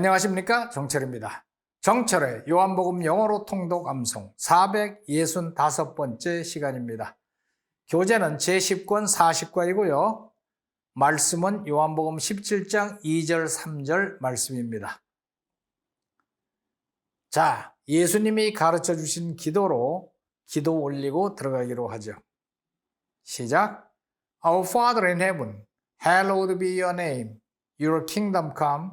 안녕하십니까 정철입니다. 정철의 요한복음 영어로 통독 암송 465번째 시간입니다. 교재는 제10권 40과이고요. 말씀은 요한복음 17장 2절 3절 말씀입니다. 자, 예수님이 가르쳐 주신 기도로 기도 올리고 들어가기로 하죠. 시작. Our Father in heaven, hallowed be your name. Your kingdom come.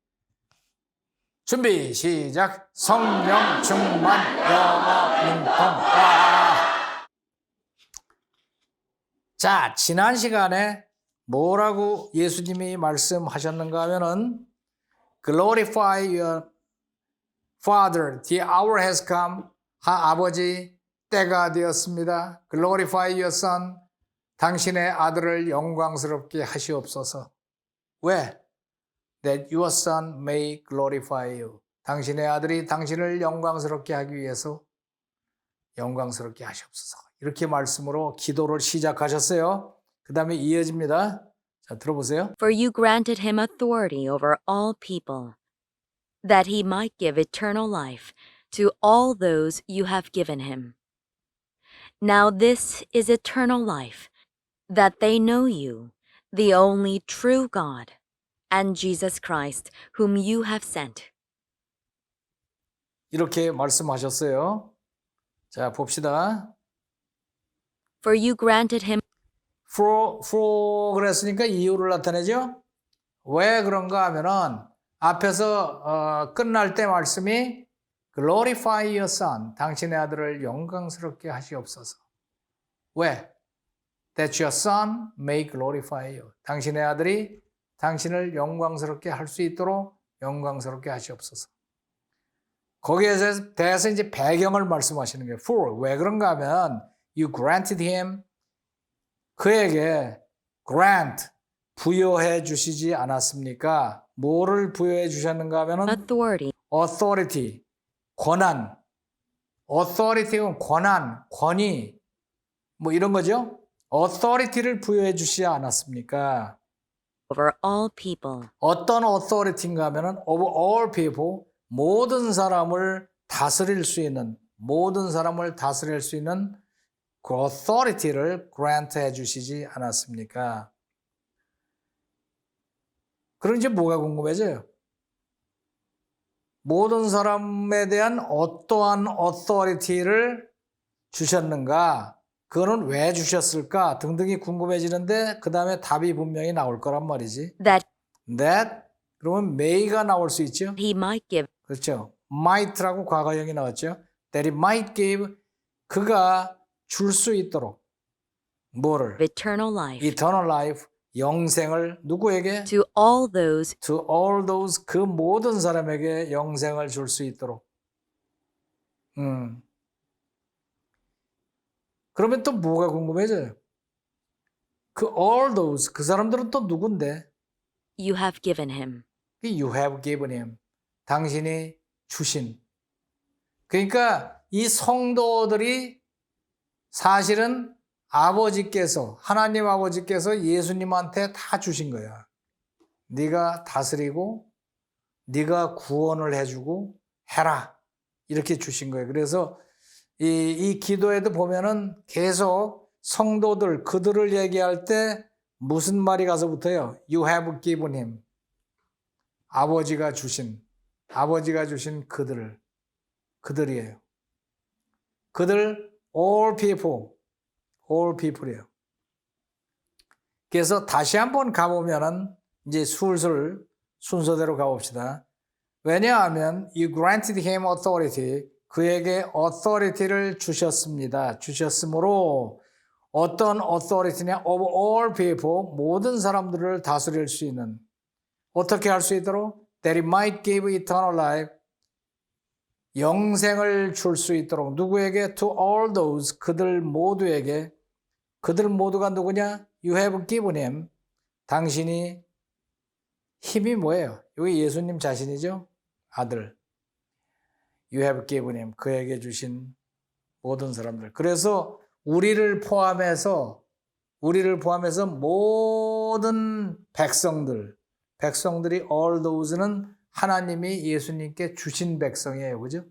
준비 시작. 성령 충만 영어 능통. 와. 자 지난 시간에 뭐라고 예수님이 말씀하셨는가 하면은 glorify your father. The hour has come. 하 아버지 때가 되었습니다. Glorify your son. 당신의 아들을 영광스럽게 하시옵소서. 왜 that your son may glorify you. 당신의 아들이 당신을 영광스럽게 하기 위해서 영광스럽게 하시옵소서. 이렇게 말씀으로 기도를 시작하셨어요. 그 다음에 이어집니다. 자, 들어보세요. For you granted him authority over all people, that he might give eternal life to all those you have given him. Now this is eternal life, that they know you, the only true God, and Jesus Christ, whom you have sent. 이렇게 말씀하셨어요. 자, 봅시다. For you granted him for, for 그랬으니까 이유를 나타내죠. 왜 그런가 하면은 앞에서 어, 끝날 때 말씀이 glorify your son 당신의 아들을 영광스럽게 하시옵소서. 왜? That your son may glorify you. 당신의 아들이 당신을 영광스럽게 할 수 있도록 영광스럽게 하시옵소서. 거기에서 대해서 이제 배경을 말씀하시는 거예요. For 왜 그런가 하면 you granted him 그에게 grant 부여해 주시지 않았습니까? 뭐를 부여해 주셨는가 하면은 authority authority 권한 authority는 권한, 권위 뭐 이런 거죠. authority를 부여해 주시지 않았습니까? Over all people, 어떤 authority인가 하면은 over all people 모든 사람을 다스릴 수 있는 모든 사람을 다스릴 수 있는 그 authority를 grant 해 주시지 않았습니까? 그럼 이제 뭐가 궁금해져요? 모든 사람에 대한 어떠한 authority를 주셨는가? 그거는 왜 주셨을까? 등등이 궁금해지는데 그 다음에 답이 분명히 나올 거란 말이지. that that 그러면 may가 나올 수 있죠. he might give 그렇죠. might라고 과거형이 나왔죠. that he might give 그가 줄 수 있도록 뭐를 eternal life eternal life 영생을 누구에게 to all those to all those 그 모든 사람에게 영생을 줄 수 있도록. 음. 그러면 또 뭐가 궁금해져요? 그 all those 그 사람들은 또 누군데? you have given him. 그 You have given him. 당신이 주신. 그러니까 이 성도들이 사실은 아버지께서 하나님 아버지께서 예수님한테 다 주신 거야. 네가 다스리고 네가 구원을 해주고 해라 이렇게 주신 거예요. 그래서 이, 이 기도에도 보면은 계속 성도들 그들을 얘기할 때 무슨 말이 가서 붙어요? You have given him. 아버지가 주신 아버지가 주신 그들을 그들이에요. 그들 all people all people이에요. 그래서 다시 한번 가보면은 이제 술술 순서대로 가봅시다. 왜냐하면 you granted him authority 그에게 authority를 주셨습니다. 주셨으므로 어떤 authority냐 of all people 모든 사람들을 다스릴 수 있는 어떻게 할 수 있도록 that he might give eternal life 영생을 줄 수 있도록 누구에게 to all those 그들 모두에게 그들 모두가 누구냐? You have given him 당신이 힘이 뭐예요? 여기 예수님 자신이죠? 아들. You have given him 그에게 주신 모든 사람들. 그래서 우리를 포함해서 우리를 포함해서 모든 백성들 백성들이 all those는 하나님이 예수님께 주신 백성이에요. 그죠?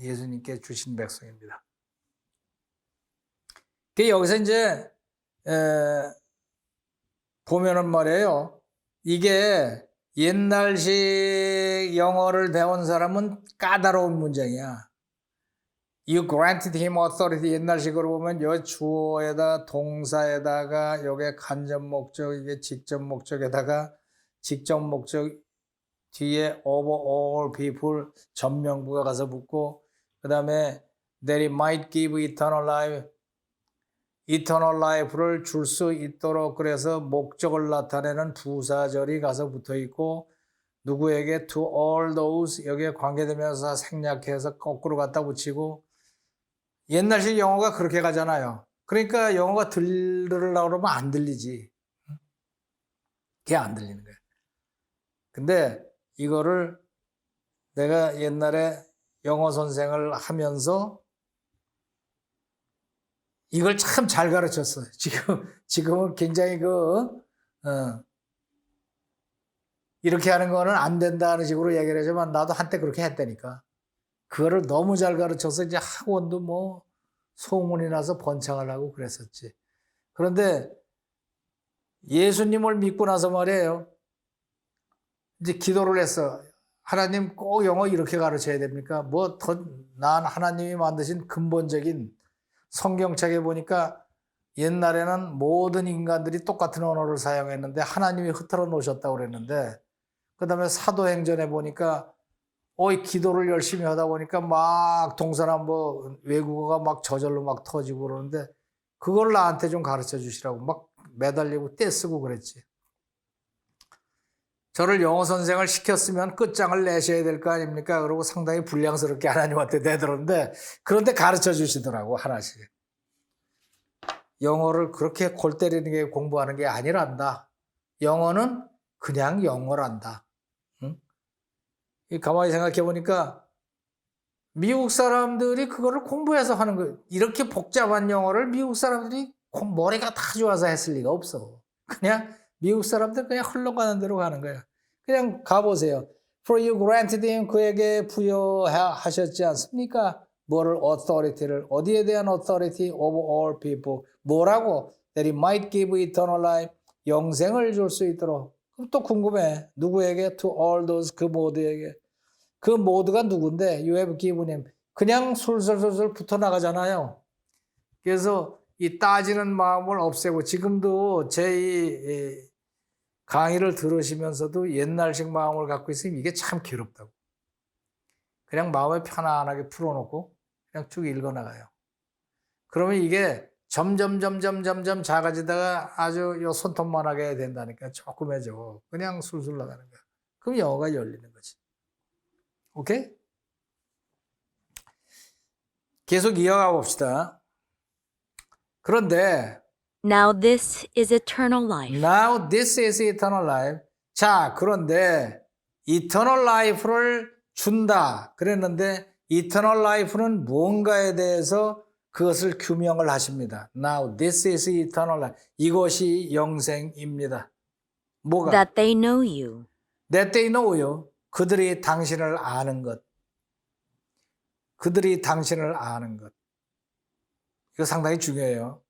예수님께 주신 백성입니다. 그 여기서 이제 에, 보면은 말이에요. 이게 옛날식 영어를 배운 사람은 까다로운 문장이야. You granted him authority 옛날식으로 보면 여 주어에다 동사에다가 여기에 간접 목적 이게 직접 목적에다가 직접 목적 뒤에 over all people 전명부가 가서 붙고 그 다음에 that he might give eternal life eternal life를 줄 수 있도록 그래서 목적을 나타내는 부사절이 가서 붙어 있고 누구에게 to all those 여기에 관계되면서 생략해서 거꾸로 갖다 붙이고 옛날식 영어가 그렇게 가잖아요. 그러니까 영어가 들으려고 그러면 안 들리지. 그게 안 들리는 거야. 근데 이거를 내가 옛날에 영어 선생을 하면서 이걸 참 잘 가르쳤어요. 지금, 지금은 굉장히 그, 어, 이렇게 하는 거는 안 된다는 식으로 얘기를 하지만 나도 한때 그렇게 했다니까. 그거를 너무 잘 가르쳐서 이제 학원도 뭐 소문이 나서 번창을 하고 그랬었지. 그런데 예수님을 믿고 나서 말이에요. 이제 기도를 했어. 하나님 꼭 영어 이렇게 가르쳐야 됩니까? 뭐더난 하나님이 만드신 근본적인 성경책에 보니까 옛날에는 모든 인간들이 똑같은 언어를 사용했는데 하나님이 흐트러 놓으셨다고 그랬는데 그 다음에 사도행전에 보니까 어이 기도를 열심히 하다 보니까 막 동서남북 외국어가 막 저절로 막 터지고 그러는데 그걸 나한테 좀 가르쳐 주시라고 막 매달리고 떼쓰고 그랬지. 저를 영어 선생을 시켰으면 끝장을 내셔야 될 거 아닙니까? 그러고 상당히 불량스럽게 하나님한테 내들었는데 그런데 가르쳐 주시더라고 하나씩. 영어를 그렇게 골 때리는 게 공부하는 게 아니란다. 영어는 그냥 영어란다. 응? 이 가만히 생각해 보니까 미국 사람들이 그거를 공부해서 하는 거 이렇게 복잡한 영어를 미국 사람들이 공- 머리가 다 좋아서 했을 리가 없어. 그냥 미국 사람들 그냥 흘러가는 대로 가는 거야. 그냥 가보세요. For you granted him 그에게 부여하셨지 않습니까? 뭐를 authority를 어디에 대한 authority over all people 뭐라고 that he might give eternal life 영생을 줄 수 있도록 그럼 또 궁금해 누구에게 to all those 그 모두에게 그 모두가 누군데 you have given him 그냥 술술술술 붙어 나가잖아요. 그래서 이 따지는 마음을 없애고 지금도 제이 강의를 들으시면서도 옛날식 마음을 갖고 있으면 이게 참 괴롭다고. 그냥 마음에 편안하게 풀어놓고 그냥 쭉 읽어나가요. 그러면 이게 점점 점점 점점 작아지다가 아주 요 손톱만하게 된다니까 조그매져. 그냥 술술 나가는 거야. 그럼 영어가 열리는 거지. 오케이? 계속 이어가 봅시다. 그런데 Now this is eternal life, Now this is eternal life. 자, 그런데 eternal life를 준다. 그랬는데 eternal life는 무언가에 대해서 그것을 규명을 하십니다. Now this is eternal life. 이것이 영생입니다. 뭐가? that they know you, That they know you. 그들이 당신을 아는 것. 그들이 당신을 아는 것. 이거 상당히 중요해요.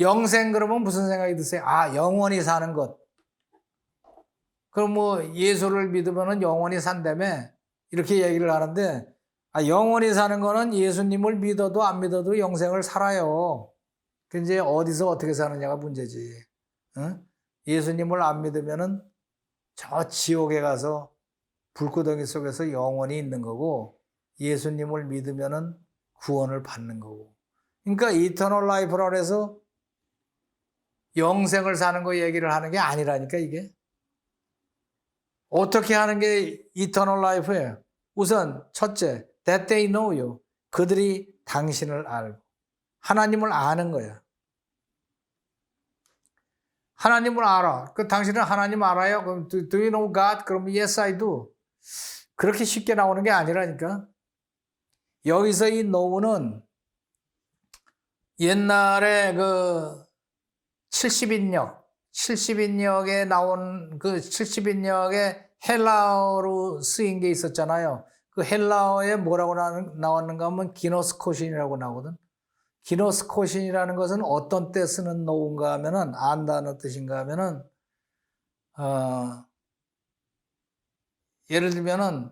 영생 그러면 무슨 생각이 드세요? 아, 영원히 사는 것. 그럼 뭐 예수를 믿으면 영원히 산다며 이렇게 얘기를 하는데 아, 영원히 사는 거는 예수님을 믿어도 안 믿어도 영생을 살아요. 그 이제 어디서 어떻게 사느냐가 문제지. 응? 예수님을 안 믿으면은 저 지옥에 가서 불구덩이 속에서 영원히 있는 거고 예수님을 믿으면은 구원을 받는 거고. 그러니까 이터널 라이프라 해서 영생을 사는 거 얘기를 하는 게 아니라니까 이게. 어떻게 하는 게 이터널 라이프예요? 우선 첫째, that they know you. 그들이 당신을 알고 하나님을 아는 거야. 하나님을 알아. 그 당신은 하나님 알아요? 그럼 do, do you know God? 그럼 yes I do. 그렇게 쉽게 나오는 게 아니라니까. 여기서 이 know는 옛날에 그 70인역, 70인역에 나온 그 70인역에 헬라어로 쓰인 게 있었잖아요. 그 헬라어에 뭐라고 나- 나왔는가 하면 기노스코신이라고 나오거든. 기노스코신이라는 것은 어떤 때 쓰는 노인가 하면은 안다는 뜻인가 하면은 어, 예를 들면은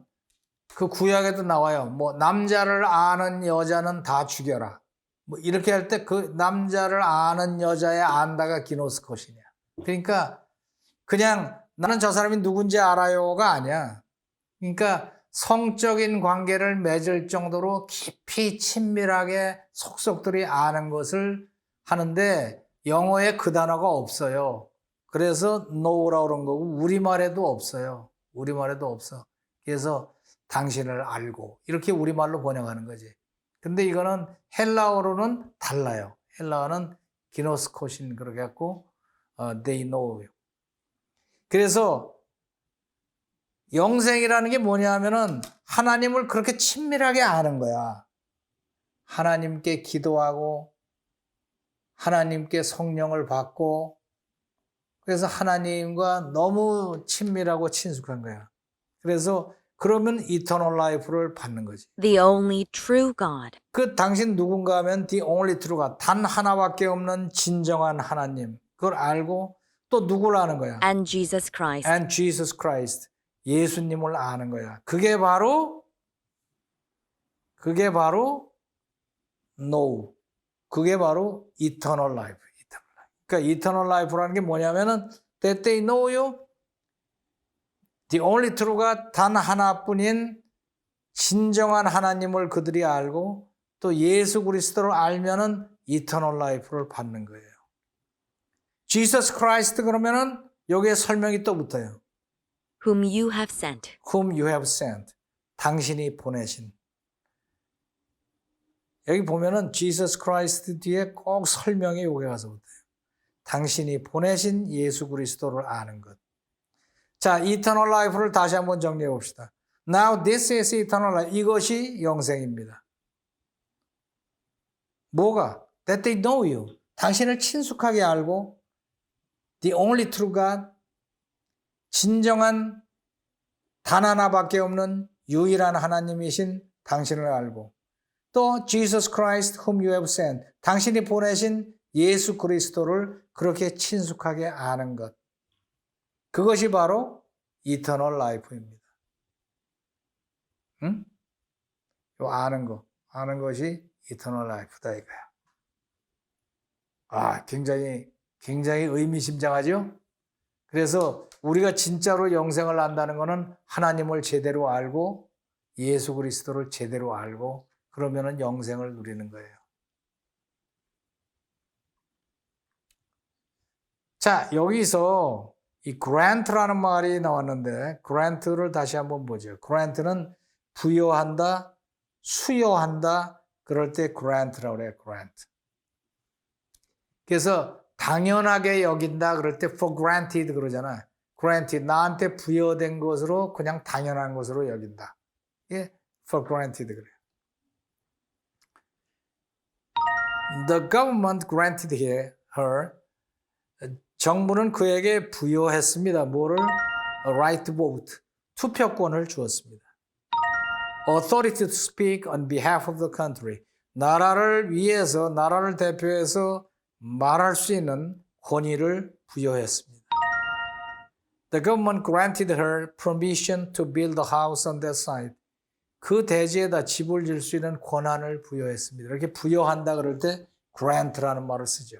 그 구약에도 나와요. 뭐 남자를 아는 여자는 다 죽여라. 뭐 이렇게 할 때 그 남자를 아는 여자의 안다가 기노스코신이야. 그러니까 그냥 나는 저 사람이 누군지 알아요가 아니야. 그러니까 성적인 관계를 맺을 정도로 깊이 친밀하게 속속들이 아는 것을 하는데 영어에 그 단어가 없어요. 그래서 know라 그런 거고 우리말에도 없어요. 우리말에도 없어. 그래서 당신을 알고 이렇게 우리말로 번역하는 거지. 근데 이거는 헬라어로는 달라요. 헬라어는 기노스코신 그렇게 갖고 어, they know. 그래서 영생이라는 게 뭐냐면은 하나님을 그렇게 친밀하게 아는 거야. 하나님께 기도하고 하나님께 성령을 받고 그래서 하나님과 너무 친밀하고 친숙한 거야. 그래서 그러면 이터널 라이프를 받는 거지. the only true God, 그 당신 누군가 하면 the only true가 단 하나밖에 없는 진정한 하나님. 그걸 알고 또 누구를 아는 거야? and Jesus Christ. and Jesus Christ. 예수님을 아는 거야. 그게 바로 그게 바로 know. 그게 바로 eternal life. eternal life. 그러니까 eternal life라는 게 뭐냐면은 that they know you the only true가 단 하나뿐인 진정한 하나님을 그들이 알고 또 예수 그리스도를 알면은 eternal life를 받는 거예요. Jesus Christ 그러면은 여기에 설명이 또 붙어요. whom you have sent. whom you have sent. 당신이 보내신. 여기 보면은 Jesus Christ 뒤에 꼭 설명이 여기 가서 붙어요. 당신이 보내신 예수 그리스도를 아는 것. 자, eternal life를 다시 한번 정리해 봅시다. Now this is eternal life. 이것이 영생입니다. 뭐가? That they know you. 당신을 친숙하게 알고 the only true God 진정한 단 하나밖에 없는 유일한 하나님이신 당신을 알고 또 Jesus Christ whom you have sent 당신이 보내신 예수 그리스도를 그렇게 친숙하게 아는 것 그것이 바로 eternal life입니다. 응? 요 아는 거 아는 것이 eternal life다 이거야. 아 굉장히 굉장히 의미심장하죠? 그래서 우리가 진짜로 영생을 안다는 것은 하나님을 제대로 알고 예수 그리스도를 제대로 알고 그러면은 영생을 누리는 거예요. 자, 여기서 이 grant라는 말이 나왔는데 grant를 다시 한번 보죠. grant는 부여한다, 수여한다 그럴 때 grant라고 그래요. grant. 그래서 당연하게 여긴다 그럴 때 for granted 그러잖아. granted 나한테 부여된 것으로 그냥 당연한 것으로 여긴다. 예, for granted 그래요. The government granted her 정부는 그에게 부여했습니다. 뭐를? Right to vote. 투표권을 주었습니다. Authority to speak on behalf of the country. 나라를 위해서, 나라를 대표해서 말할 수 있는 권위를 부여했습니다. The government granted her permission to build a house on that site. 그 대지에다 집을 질 수 있는 권한을 부여했습니다. 이렇게 부여한다 그럴 때 grant라는 말을 쓰죠.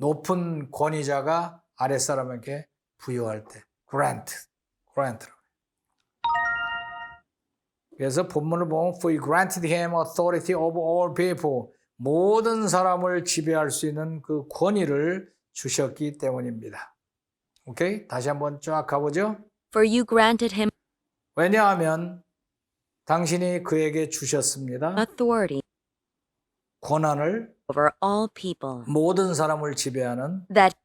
높은 권위자가 아랫사람에게 부여할 때 grant, grant라고. 그래서 본문을 보면 for he granted him authority over all people 모든 사람을 지배할 수 있는 그 권위를 주셨기 때문입니다. 오케이? 다시 한번 쫙 가보죠. For you granted him 왜냐하면 당신이 그에게 주셨습니다. authority 권한을 over all people, 모든 사람을 지배하는 that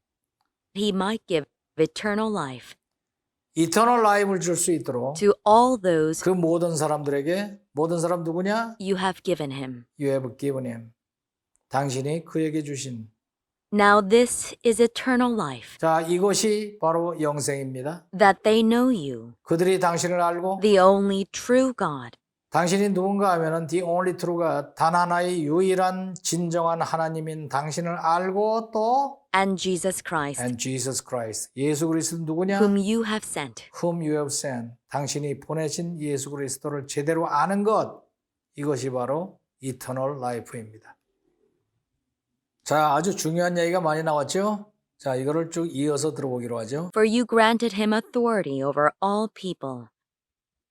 he might give eternal life 이터널 라이프를 줄 수 있도록 to all those 그 모든 사람들에게 모든 사람 누구냐? you have given him. You have given him. 당신이 그에게 주신 Now this is eternal life, 자, 이것이 바로 영생입니다. that they know you, 그들이 당신을 알고 the only true God, 당신이 누군가 하면은 the only true가 단 하나의 유일한 진정한 하나님인 당신을 알고 또 and Jesus Christ, and Jesus Christ. 예수 그리스도 누구냐? whom you have sent. whom you have sent. 당신이 보내신 예수 그리스도를 제대로 아는 것. 이것이 바로 eternal life입니다. 자, 아주 중요한 얘기가 많이 나왔죠? 자, 이거를 쭉 이어서 들어보기로 하죠. For you granted him authority over all people,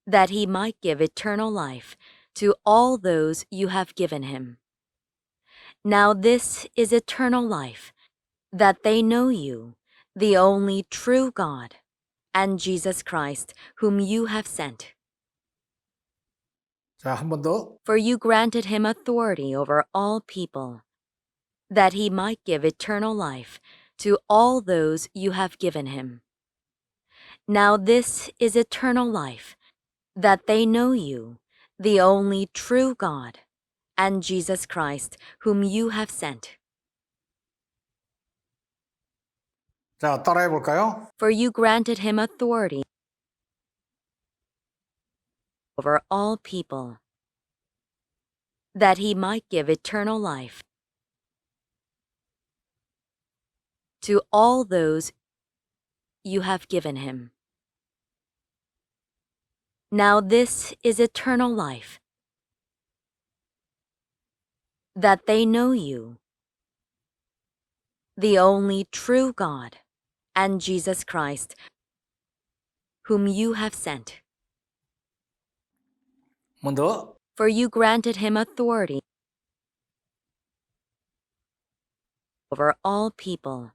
that he might give eternal life to all those you have given him. Now this is eternal life, that they know you, the only true God, and Jesus Christ, whom you have sent. 자, 한 번 더. For you granted him authority over all people, that he might give eternal life to all those you have given him. Now this is eternal life, that they know you, the only true God, and Jesus Christ, whom you have sent. 자, 따라해 볼까요? For you granted him authority over all people, that he might give eternal life to all those you have given him. Now this is eternal life, that they know you, the only true God, and Jesus Christ, whom you have sent. For you granted him authority over all people,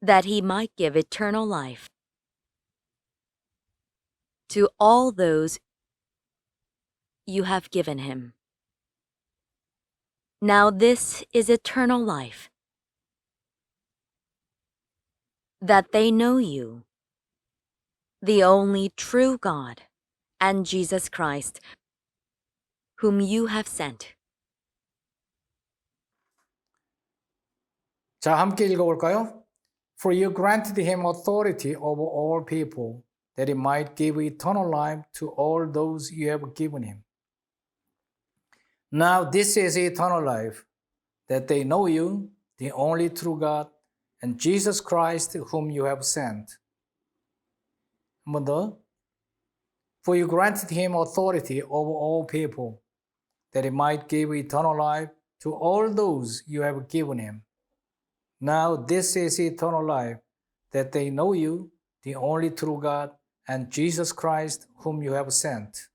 that he might give eternal life to all those you have given him. Now this is eternal life, that they know you, the only true God, and Jesus Christ, whom you have sent. 자, 함께 읽어 볼까요? For you granted him authority over all people, that he might give eternal life to all those you have given him. Now this is eternal life, that they know you, the only true God, and Jesus Christ, whom you have sent. 한 번 더. For you granted him authority over all people, that he might give eternal life to all those you have given him. Now this is eternal life, that they know you, the only true God, and Jesus Christ, whom you have sent.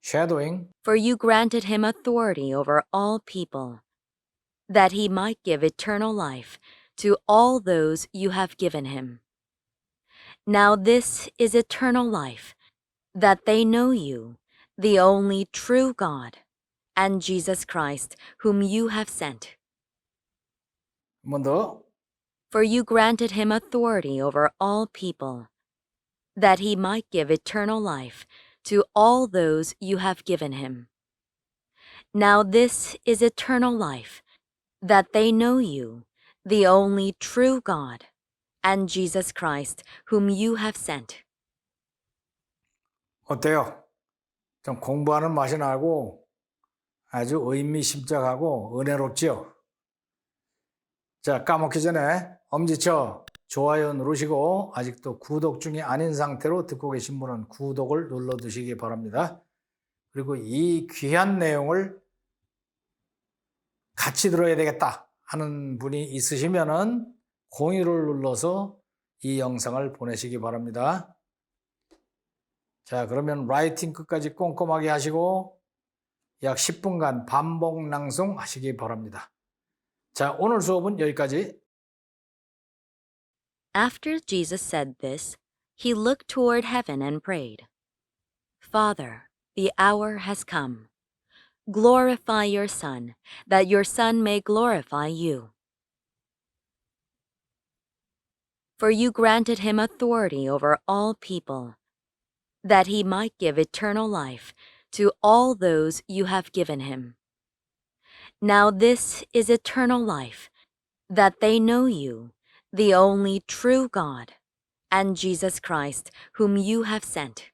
Shadowing For you granted him authority over all people, that he might give eternal life to all those you have given him. Now this is eternal life, that they know you, the only true God, and Jesus Christ, whom you have sent. 먼저 For you granted him authority over all people, that he might give eternal life to all those you have given him. Now this is eternal life, that they know you, the only true God, and Jesus Christ, whom you have sent. 어때요? 좀 공부하는 맛이 나고 아주 의미심장하고 은혜롭죠? 자, 까먹기 전에 엄지쳐 좋아요 누르시고 아직도 구독 중이 아닌 상태로 듣고 계신 분은 구독을 눌러두시기 바랍니다. 그리고 이 귀한 내용을 같이 들어야 되겠다 하는 분이 있으시면은 공유를 눌러서 이 영상을 보내시기 바랍니다. 자, 그러면 라이팅 끝까지 꼼꼼하게 하시고 약 10분간 반복 낭송 하시기 바랍니다. 자, 오늘 수업은 여기까지. After Jesus said this, he looked toward heaven and prayed, Father, the hour has come. Glorify your Son, that your Son may glorify you. For you granted him authority over all people, that he might give eternal life to all those you have given him. Now this is eternal life, that they know you, the only true God, and Jesus Christ, whom you have sent.